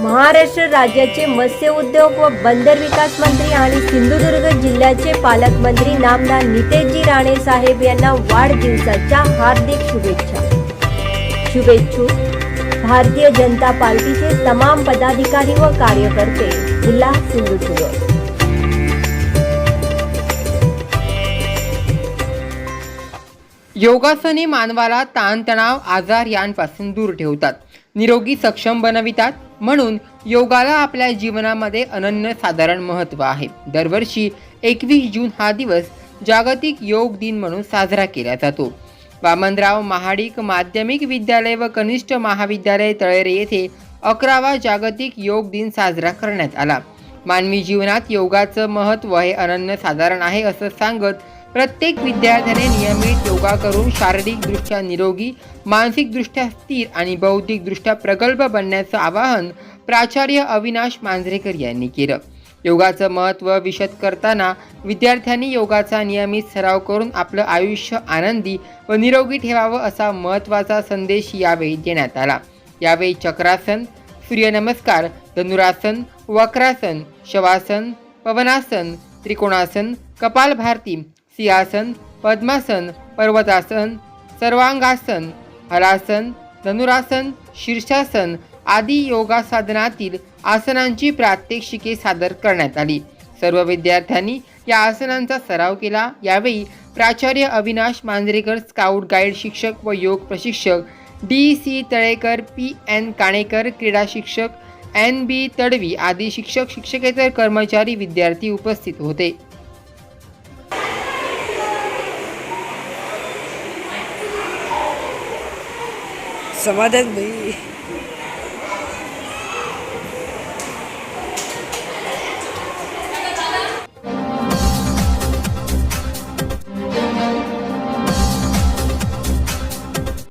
महाराष्ट्र राज्याचे मत्स्य उद्योग व बंदर विकास मंत्री आणि सिंधुदुर्ग जिल्ह्याचे पालकमंत्री नामदार नितेशजी राणे साहेब यांना वाढदिवसाच्या हार्दिक शुभेच्छा. शुभेच्छुक भारतीय जनता पार्टीचे तमाम पदाधिकारी व कार्यकर्ते जिल्हा सिंधुदुर्ग. योगासने मानवाला ताणतणाव आजार यांपासून दूर ठेवतात. निरोगी सक्षम बनवितात. म्हणून योगाला आपल्या जीवनामध्ये अनन्य साधारण महत्त्व आहे. दरवर्षी एकवीस जून हा दिवस जागतिक योग दिन म्हणून साजरा केला जातो. वामनराव महाडिक माध्यमिक विद्यालय व कनिष्ठ महाविद्यालय तळेरे येथे अकरावा जागतिक योग दिन साजरा करण्यात आला. मानवी जीवनात योगाचं महत्त्व हे अनन्य साधारण आहे असं सांगत प्रत्येक विद्यार्थ्याने नियमित योगा करून शारीरिकदृष्ट्या निरोगी मानसिकदृष्ट्या स्थिर आणि बौद्धिकदृष्ट्या प्रगल्भ बनण्याचं आवाहन प्राचार्य अविनाश मांजरेकर यांनी केलं. योगाचं महत्त्व विशद करताना विद्यार्थ्यांनी योगाचा नियमित सराव करून आपलं आयुष्य आनंदी व निरोगी ठेवावं असा महत्त्वाचा संदेश यावेळी देण्यात आला. यावेळी चक्रासन सूर्यनमस्कार धनुरासन वक्रासन शवासन पवनासन त्रिकोणासन कपालभारती सिंहासन पद्मासन पर्वतासन सर्वांगासन हलासन धनुरासन शीर्षासन आदी योगासाधनातील आसनांची प्रात्यक्षिके सादर करण्यात आली. सर्व विद्यार्थ्यांनी या आसनांचा सराव केला. यावेळी प्राचार्य अविनाश मांजरेकर स्काउट गाईड शिक्षक व योग प्रशिक्षक D C Talekar P N Kanekar क्रीडा शिक्षक एन बी तडवी आदी शिक्षक शिक्षकेतर कर्मचारी विद्यार्थी उपस्थित होते. 怎么得？没